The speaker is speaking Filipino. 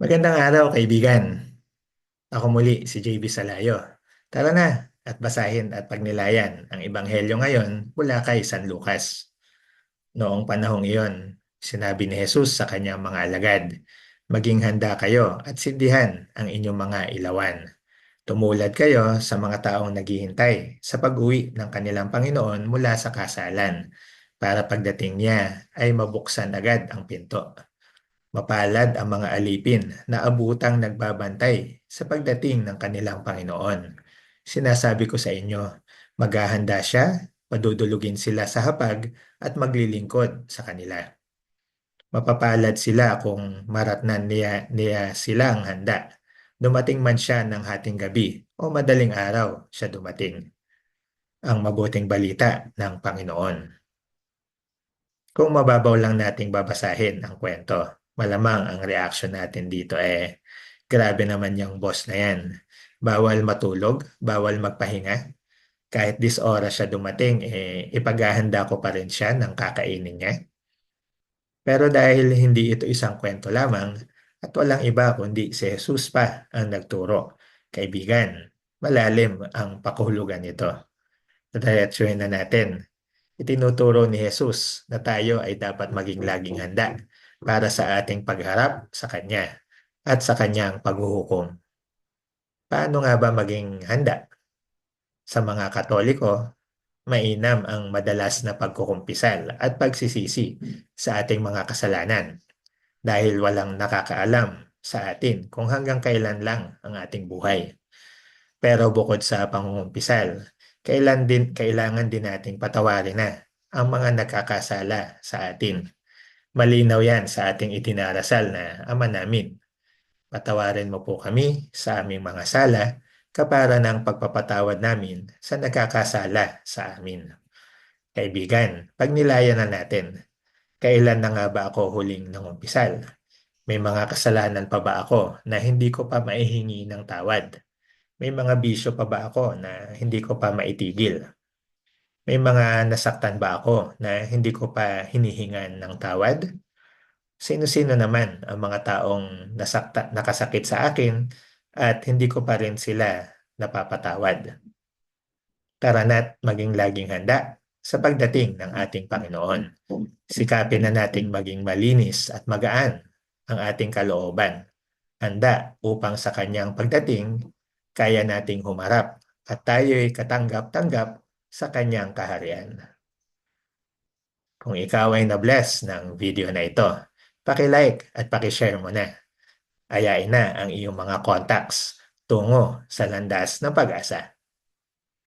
Magandang araw, kaibigan. Ako muli, si JB Salayo. Tara na at basahin at pagnilayan ang Ebanghelyo ngayon mula kay San Lucas. Noong panahong iyon, sinabi ni Jesus sa kanyang mga alagad, Maging handa kayo at sindihan ang inyong mga ilawan. Tumulad kayo sa mga taong naghihintay sa pag-uwi ng kanilang Panginoon mula sa kasalan para pagdating niya ay mabuksan agad ang pinto. Mapalad ang mga alipin na abutang nagbabantay sa pagdating ng kanilang Panginoon. Sinasabi ko sa inyo, maghahanda siya, padudulugin sila sa hapag at maglilingkod sa kanila. Mapapalad sila kung maratnan niya, niya silang handa. Dumating man siya ng hating gabi o madaling araw siya dumating. Ang mabuting balita ng Panginoon. Kung mababaw lang nating babasahin ang kwento, malamang ang reaction natin dito eh, grabe naman yung boss na yan. Bawal matulog, bawal magpahinga. Kahit this oras siya dumating, eh, ipaghahanda ko pa rin siya ng kakainin niya. Pero dahil hindi ito isang kwento lamang, at walang iba kundi si Jesus pa ang nagturo. Kaibigan, malalim ang pakahulugan nito. Diretsuhin na natin. Itinuturo ni Jesus na tayo ay dapat maging laging handa para sa ating pagharap sa Kanya at sa Kanyang paghuhukom. Paano nga ba maging handa? Sa mga Katoliko, mainam ang madalas na pagkukumpisal at pagsisisi sa ating mga kasalanan dahil walang nakakaalam sa atin kung hanggang kailan lang ang ating buhay. Pero bukod sa pangungumpisal, kailan din, kailangan din nating patawarin na ang mga nagkakasala sa atin Malinaw yan sa ating itinarasal na Ama namin. Patawarin mo po kami sa aming mga sala kapara ng pagpapatawad namin sa nagkakasala sa amin. Kaibigan, pagnilayan na natin, kailan na nga ba ako huling nangumpisal? May mga kasalanan pa ba ako na hindi ko pa maihingi ng tawad? May mga bisyo pa ba ako na hindi ko pa maitigil? May mga nasaktan ba ako na hindi ko pa hinihingan ng tawad? Sino-sino naman ang mga taong nasakta, nakasakit sa akin at hindi ko pa rin sila napapatawad? Tara na't maging laging handa sa pagdating ng ating Panginoon. Sikapin na nating maging malinis at magaan ang ating kalooban. Handa upang sa kanyang pagdating, kaya nating humarap at tayo'y katanggap-tanggap sa kanyang kaharian. Kung ikaw ay na-bless ng video na ito, paki-like at paki-share mo na. Ayain na ang iyong mga contacts tungo sa landas ng pag-asa.